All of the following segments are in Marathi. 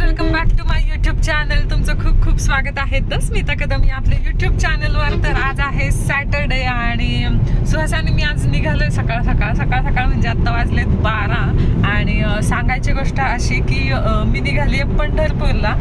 Welcome back to my YouTube channel तुमचं खूप खूप स्वागत आहे. तर स्मिता कदम या आपल्या युट्यूब चॅनलवर तर आज आहे सॅटरडे आणि सुहासाने मी आज निघालो सकाळ सकाळ. सकाळ सकाळ म्हणजे आत्ता वाजलेत बारा. आणि सांगायची गोष्ट अशी की मी निघाली आहे पंढरपूरला.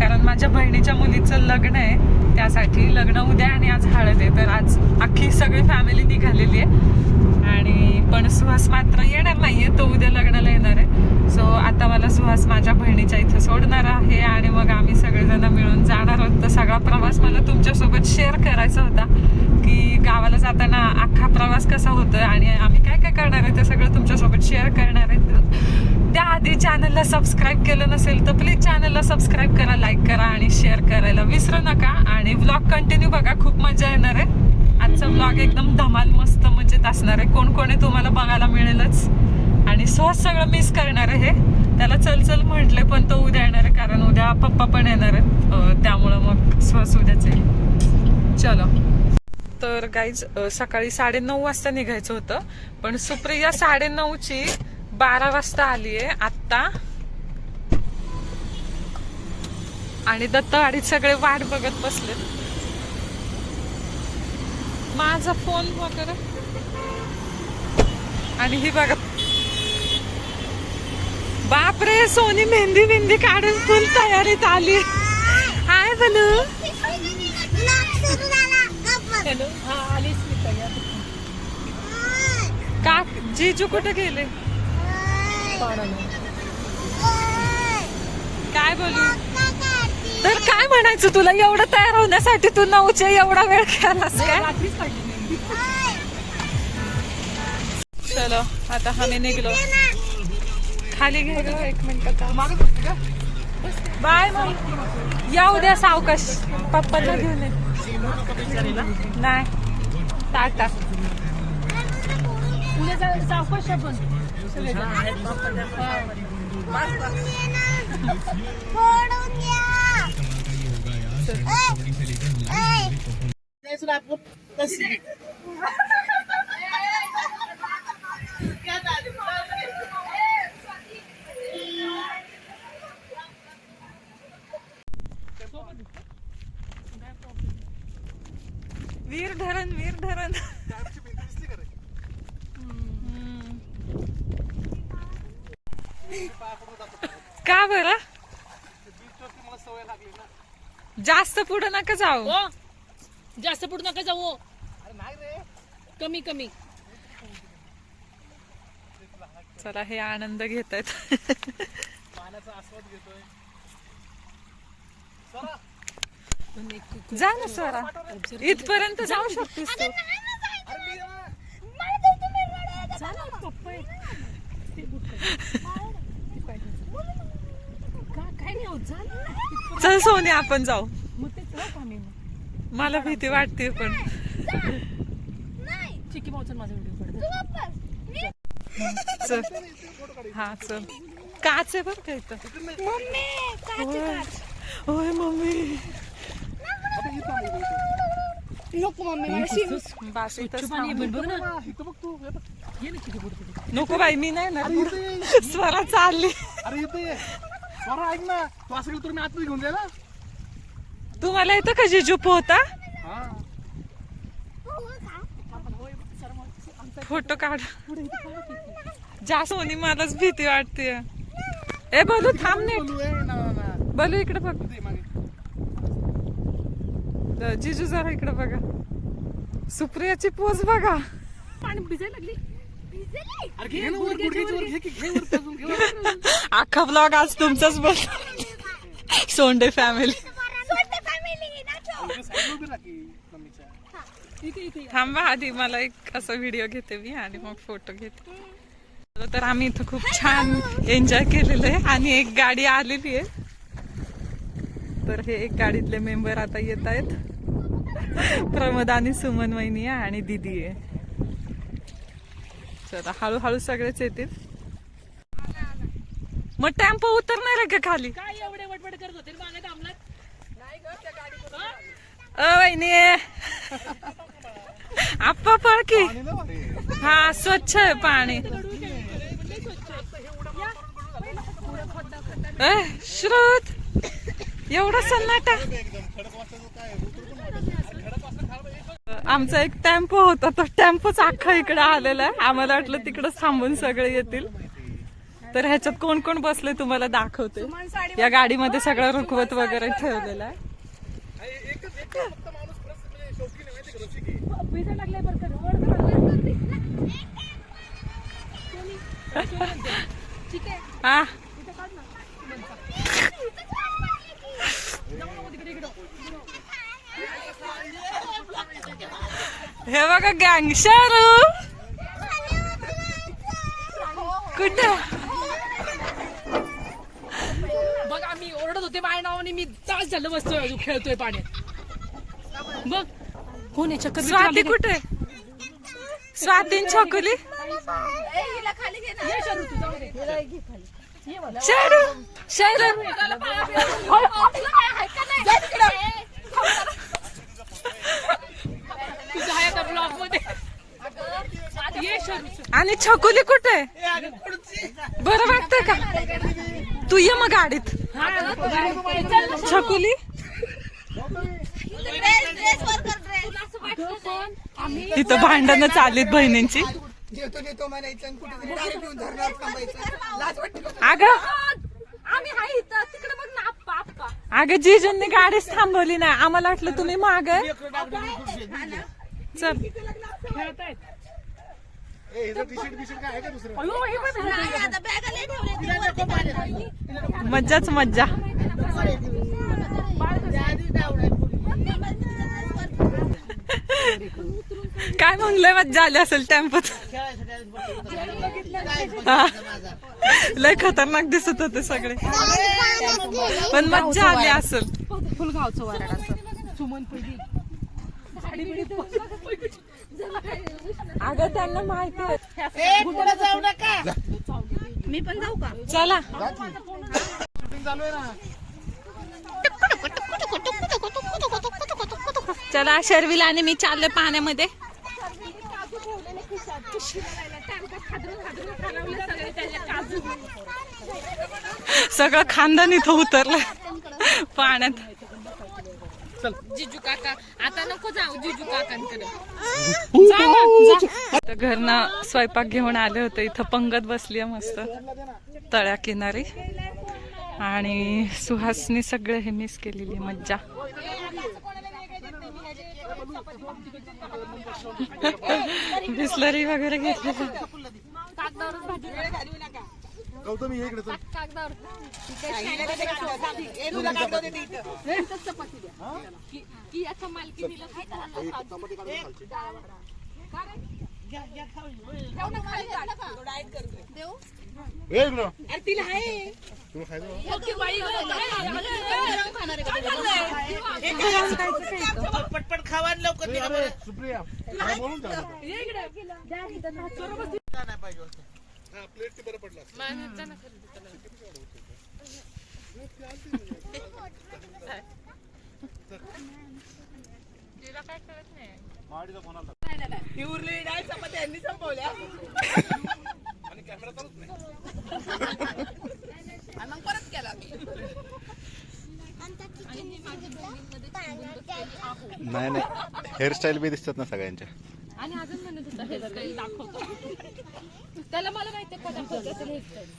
कारण माझ्या बहिणीच्या मुलीचं लग्न आहे. त्यासाठी लग्न उद्या आणि आज हळद आहे. तर आज अख्खी सगळी फॅमिली निघालेली आहे आणि पण सुहास मात्र येणार नाहीये. तो उद्या लग्नाला येणार आहे. सो आता मला सुहास माझ्या बहिणीच्या इथं सोडणार आहे आणि मग आम्ही सगळेजण मिळून जाणार आहोत. तर सगळा प्रवास मला तुमच्यासोबत शेअर करायचा होता की गावाला जाताना अख्खा प्रवास कसा होतो आणि आम्ही काय काय करणार आहे ते सगळं तुमच्यासोबत शेअर करणार आहे. त्याआधी चॅनलला सबस्क्राईब केलं नसेल तर प्लीज चॅनलला सबस्क्राईब करा लाईक करा आणि शेअर करायला विसरू नका. आणि व्लॉग कंटिन्यू बघा खूप मजा येणार आहे. आजचा व्लॉग एकदम धमाल मस्त मजेत असणार आहे. कोण कोणी तुम्हाला बघायला मिळेलच. आणि सहज सगळं मिस करणार आहे. त्याला चल चल म्हटले पण तो उद्या येणार आहे कारण उद्या पप्पा पण येणार आहेत. त्यामुळं मग सहज उद्याच येईल चलो. तर गाईज सकाळी साडेनऊ वाजता निघायचं होतं पण सुप्रिया साडेनऊची बारा वाजता आली आहे आत्ता. आणि दत्तवाडीत सगळे वाट बघत बसलेत. माझा फोन वगैरे आणि ही बघा बापरे सोनी मेहंदी मेहंदी काढून फुल तयारीत आली. हाय बनू. हॅलो हा आलीच मी तयार. का जीजू कुठे गेले? काय बोलू? तर काय म्हणायचं तुला? एवढं तयार होण्यासाठी तू नऊच्या एवढा वेळ केलास काय? चलो आता आम्ही निघलो. खाली घे. एक मिनिट बाय मग. या उद्या सावकाश. पप्पाला घेऊन ये. नाही. टाटा सावकाश आपण. वीर धरण वीर धरण. का बरं? जास्त पुढे नका जाऊ. हो. जास्त पुढे नका जाऊ कमी कमी. चला हे आनंद घेत आहेत जा ना स्वरा इथपर्यंत जाऊ शकतेस तू. चल सोनी आपण जाऊ. मला भीती वाटते पण. चिकी भाऊचा माझा व्हिडिओ काढतो चल. हा चल. काच आहे बरं का इथं. होय मम्मी. नको मम्मी मला बास बघ ये ना नको बाई मी नाही ना स्वरा चालली अरे येते स्वरा ऐक ना तू असं केलं तर मी आतमध्ये घेऊन जायला तू मला इथं कशी जुप होता हा फोटो काढ जा सोनी मलाच भीती वाटते ए बोलू थांब नीट बोलू इकडे बघ जिजू जरा इकडे बघा. सुप्रियाची पोच बघा. पाणी भिजायला लागली. अरे घे ना वर गुडघ्याची वर घे की घे वर अजून घे वर. अख्खा ब्लॉग आज तुमचाच बघ सोंडे फॅमिली थांबा आधी मला एक असा व्हिडिओ घेते मी आणि मग फोटो घेते. तर आम्ही इथं खूप छान एन्जॉय केलेलं आहे आणि एक गाडी आलेली आहे. तर हे एक गाडीतले मेंबर आता येत आहेत. प्रमोद आणि सुमन वहिनी आहे आणि दिदी आहे. चला हळूहळू सगळेच येतील. मग टेम्पो उतरणार आहे का खाली? काय एवढे वटवट करत होते? मागे थांबलात? नाही ग त्या गाडी अ वहिनी. आप्पा पळ की. हा स्वच्छ आहे पाणी. ए, श्रुत. एवढा सन्नाटा आमचा एक टेम्पो होता तो टेम्पोच अख्खा इकडे आलेला आहे. आम्हाला वाटलं तिकडं थांबून सगळे येतील. तर ह्याच्यात कोण कोण बसले तुम्हाला दाखवते. या गाडीमध्ये सगळं रुखवत वगैरे ठेवलेलं आहे. हा. हे बघा गँगशर कुठं? बघ आम्ही ओरडत होते माझ्या नावाने मी तास झालं बसतोय अजून खेळतोय पाण्यात. बघ कोण आहे? चक्कर स्वाती कुठे? स्वातीन छोकुली? ये शरू मध्ये आणि छकुली कुठे? बरं वाटतंय का? तू ये मग गाडीत. छकुली? इथं भांडणं चाललीत बहिणींची? अगं. अगं जिजूंनी गाडीच थांबवली नाही. आम्हाला वाटलं तुम्ही माग. चल. खेळतायत. ए, हिचं टी-शर्ट बिशर्ट काय आहे का दुसरं? अयो, हे पण मज्जाच मज्जा. काय म्हणलंय मज्जा आली असेल टेम्पोत. लय खतरनाक दिसत होते सगळे. पण मज्जा आली असेल. फुलगावचं वराड असं. सुमन अगं त्यांना माहिती आहे जाऊ नका मी पण जाऊ का चला चला शर्विला आणि मी चालले पाण्यामध्ये सगळं खानदान इथं उतरलं पाण्यात. जिजू काका आता नको जाऊ जिजू काकांकडे. घरनं स्वयंपाक घेऊन आले होते. इथं पंगत बसली आहे मस्त. तळ्या किनारी. आणि सुहासनी सगळं हे मिस केलेली मज्जा. बिस्लरी वगैरे घेतली. गौतमी ये इकडे चल. ये इकडं. तुला खायचं पटपट खावा आणि लवकर ए, अरे, सुप्रिया मला बोलून जा. हा प्लेट ते बरं पडलं माडीचा फोन आला. ही उरलेली डाळ चपात्या यांनी संपवल्या. आणि कॅमेरा चालूच नाही. आणि मग परत केला मी. नाही नाही. हेअरस्टाईल बी दिसतात ना सगळ्यांच्या. आणि अजून म्हणत होता हेअरस्टाईल दाखवतो. त्याला मला माहिती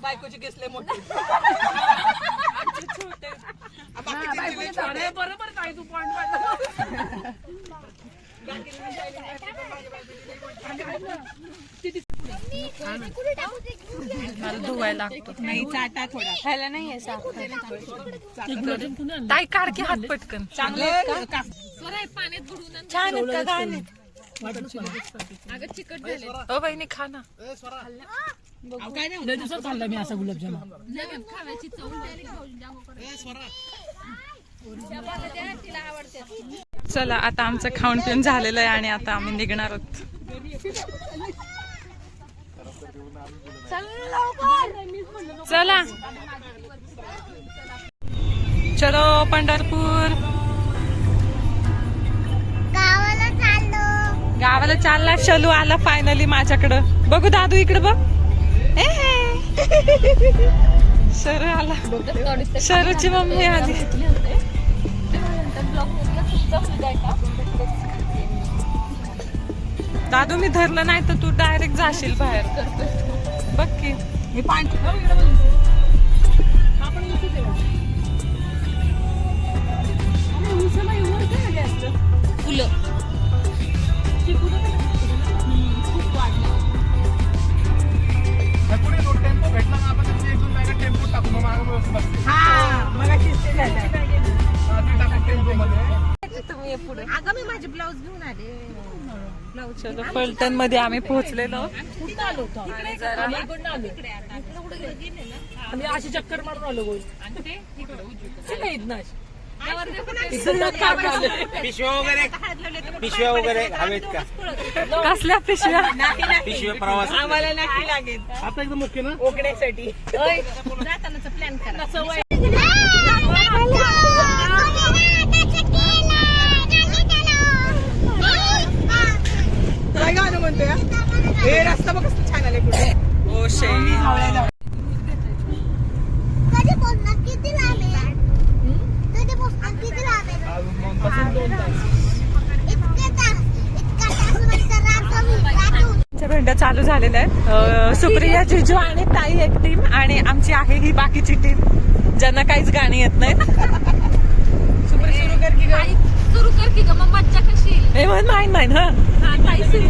बायकोची केसले मोठी. बरोबर काय तू पॉइंट मला धुवायला लागतो. नाही चाटा थोडा. खायला नाही आहे ताई काढ की हात पटकन. चांगले पाण्यात बुडून छान आहेत का? गाणे चिकट झाले ओ बहिणी खा ना. लय दिवसात खाल्ला मी असा गुलाबजाम खाव्याची चव चला आता आमचं खाऊन पिऊन झालेलं आहे आणि आता आम्ही निघणार आहोत. चला. चलो पंढरपूर. गावाला चालला शलू आला फायनली माझ्याकडं. बघू दादू इकडे बघ. हे. शरू आला. शरूची मम्मी आली. दादू मी धरलं नाही तर तू डायरेक्ट जाशील बाहेर. बघ की. मी पाणी चलो फलटणमध्ये आम्ही पोहोचलेलो अशी चक्कर मारून आलो. पिशव्या वगैरे पिशव्या वगैरे हवेत का? कसल्या पिशव्या? पिशव्या प्रवास आम्हाला नाही लागेल. आता एकदम ओके ना? ओकण्यासाठी. जातानाचा प्लॅन करा सवय काय गाणं म्हणतोय हा? हे रस्ता बघ कसं छान आले पुढे ओ शे कधी पोचणार किती लांब आहे कधी पोचणार किती लांब आहे इतके तास इतका तास म्हणतात रात्र रात्र आमच्या भेंड्या चालू झालेल्या आहेत अं, जिजू आणि ताई एक टीम आणि आमची आहे ही बाकीची टीम ज्यांना काहीच गाणी येत नाहीत. सुरू कर की गं. सुरू कर की ग मग मज्जा कशी? येईल हे म्हण माहीन माहीन हा हा, सुरू.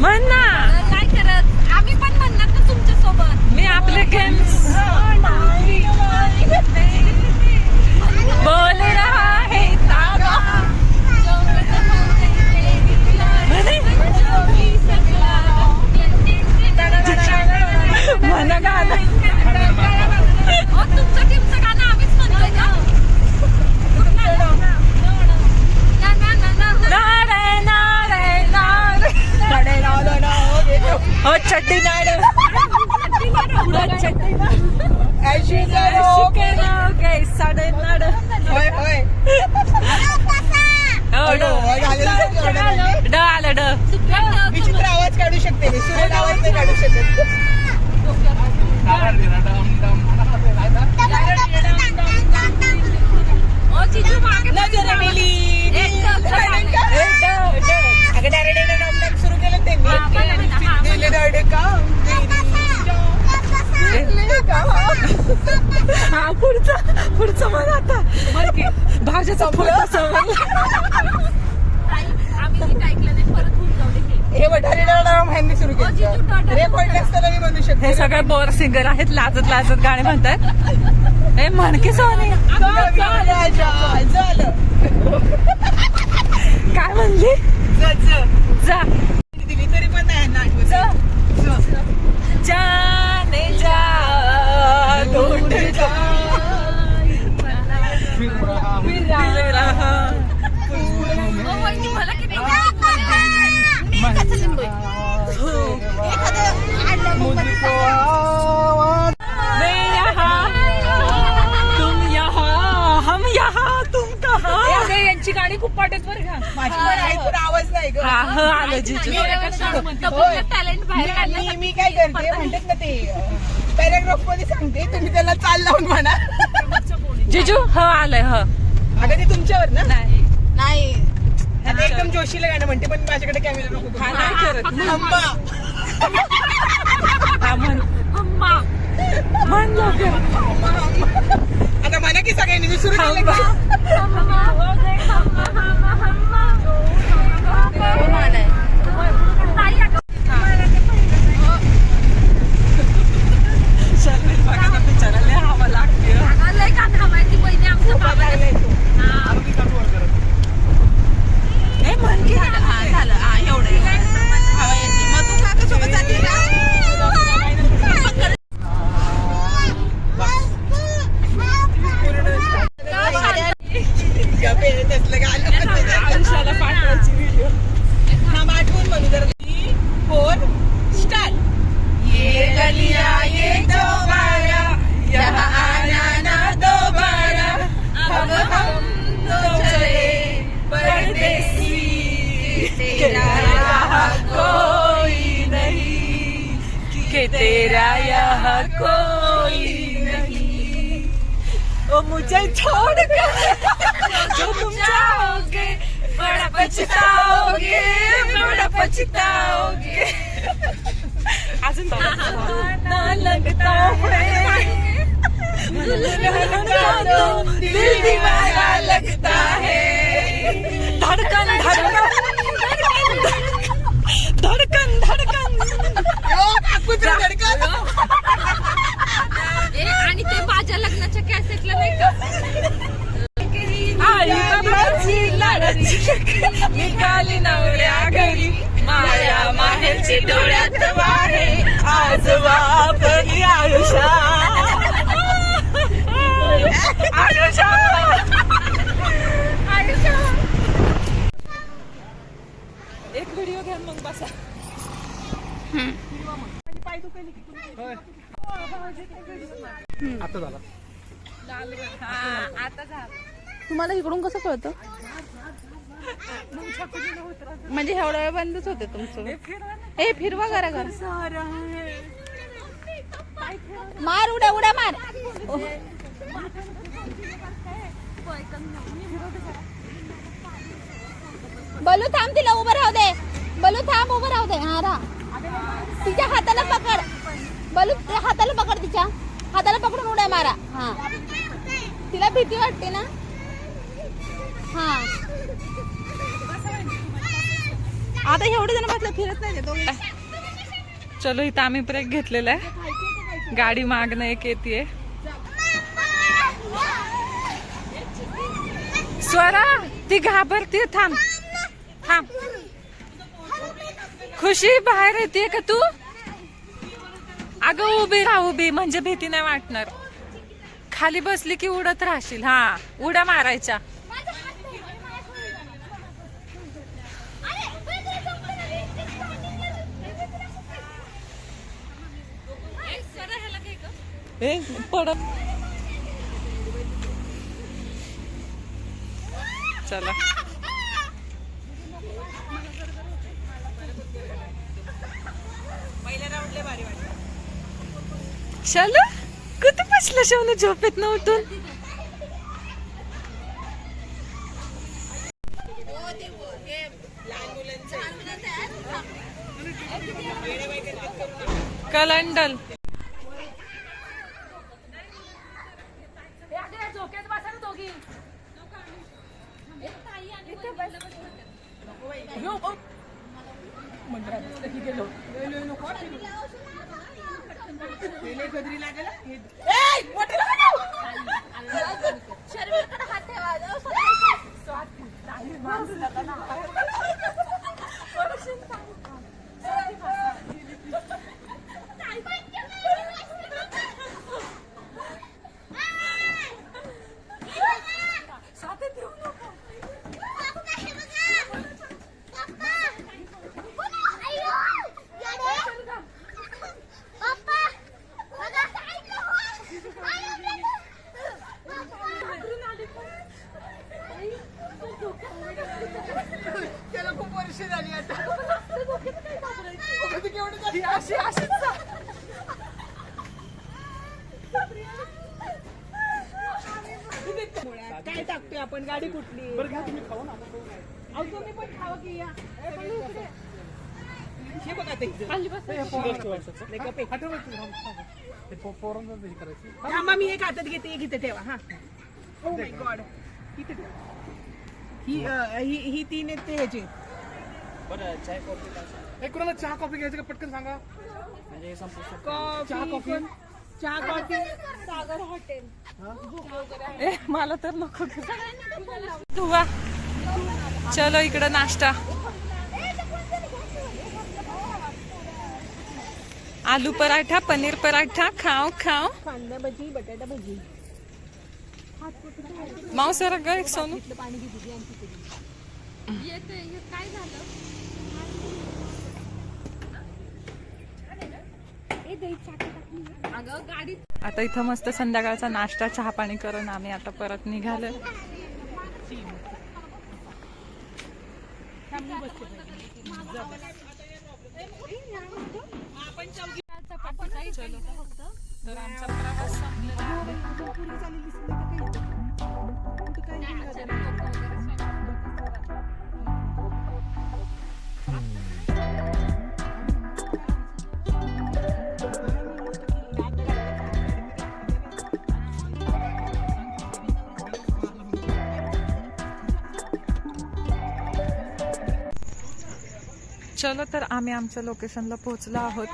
म्हण ना. काय करत आम्ही पण म्हणणार ना तुमच्यासोबत मी आपले गेम्स म्हण गाणं तुमच्या टीमचं गाणं आम्हीच म्हणतोय का चड्डी नाड चड्डी ऐशी हो. नाड साडे नाड होय होय हो अगं, होय, झालेलं आहे एवढं म्हणजे. ड आलं ड विचित्र आवाज काढू शकते मी सुरेख आवाज नाही काढू शकत ओ, जिजू मागे नजर मिली एकदम छान आहे. ए, ड, ड. अगं डायरेक्ट येणं नाटक सुरू केलं ते मी हा, म्हणा, म्हणा, हा, दिले दाडे का दिले का? हा पुढचा पुढचं म्हण आता. भाज्याचा समजला दे हे. सुरू केलं. रेकॉर्ड असताना मी म्हणू शकते. हे सगळे बोर सिंगर आहेत लाजत लाजत गाणे म्हणतात. हे म्हणकी सोनी. काय म्हणली? ज, दिली तरी पण नाही आठवत. ज. यांची गाणी खूप पाठत बरं का माझी आवाज नाही आलं जिजू हो टॅलेंट बाहेर मी- काय करते म्हणतात ना ते पॅराग्राफमध्ये सांगते तुम्ही त्याला चाल लावून म्हणा जिजू ह आलंय ह अगं ते तुमच्यावर ना नाही नाही आता एकदम जोशीला गाणं म्हणते पण माझ्याकडे कॅमेरा नको हा नाही करत. थांबा. हा म्हण. म्हण लवकर. आता म्हणा की सगळ्यांनी मी सुरू केलं का? तेरा कोई नहीं कि तेरा यहाँ कोई ओ मुझे छोड़ जो तुम जाओगे बड़ा पछताओगे बड़ा पछताओगे। अजून ना लगता है। दिल दीवाना लगता है। धड़कन धड़कन। ए, आणि ते माझ्या लग्नाच्या कॅसेटला नाही का? निघाली नवऱ्या घरी. माया माहेरची डोळ्यात वाहे आज वापरली आयुषा. आयुषा. आयुषा. एक व्हिडिओ घ्या मग बसा. आता झाला तुम्हाला इकडून कसं कळतं? म्हणजे एवढा वेळ बंदच होते तुमचं. हे फिरवा करा करा मार उड्या उड्या मार. बलू थांब तिला उभं राहू दे. बलू थांब उभं राहू दे. हा राहा. तिच्या हाताला पकड. बलू हाताला पकड तिच्या. हाताला पकडून उड्या मारा. हा. तिला भीती वाटते ना? हा. आता एवढे जण म्हटलं फिरत नाही चलो इथं आम्ही ब्रेक घेतलेला आहे. गाडी मागणं एक येते स्वरा ती घाबरते थांब. थांब. खुशी बाहेर येते का तू? अगं उभी राहू उभी. म्हणजे भीती नाही वाटणार. खाली बसली की उडत राहशील. हा उड्या मारायच्या. पडत. चला. चलो कुठे बसलं शेवने झोपेत नव्हतून? कलंडल आपण गाडी कुठली? बरं घ्या तुम्ही खाऊ ना. अहो तुम्ही पण खावा की या. ए, पण इकडे. हे बघा ते इथं. हे करायचं. थांबा मी एक हातात घेते एक इथे ठेवा. हा. ओ माय गॉड इथे ठेवा. ही अं, ही ही तीन आहेत ते ह्याचे. एक कोणाला चहा कॉफी घ्यायचं का? पटकन सांगा. चहा कॉफी चहा कॉफी? सागर हॉटेल. ए मला तर नको तू वा. चलो इकडं नाश्ता. आलू पराठा पनीर पराठा खाओ खाओ. कांदा भजी बटाटा भजी. मावसर ग एक सोनू. हे काय झालं? आता इथं मस्त संध्याकाळचा नाश्ता चहा पाणी करून आम्ही आता परत निघालो. तर आमचा प्रवास संपलेला चलो तर आम्ही आमच्या लोकेशनला पोहोचलो आहोत.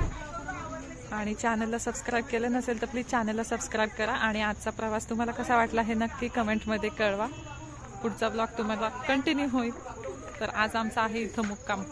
आणि चॅनलला सबस्क्राईब केलं नसेल तर प्लीज चॅनलला सबस्क्राईब करा आणि आजचा प्रवास तुम्हाला कसा वाटला हे नक्की कमेंटमध्ये कळवा. पुढचा ब्लॉग तुम्हाला कंटिन्यू होईल. तर आज आमचा आहे इथं मुक्काम.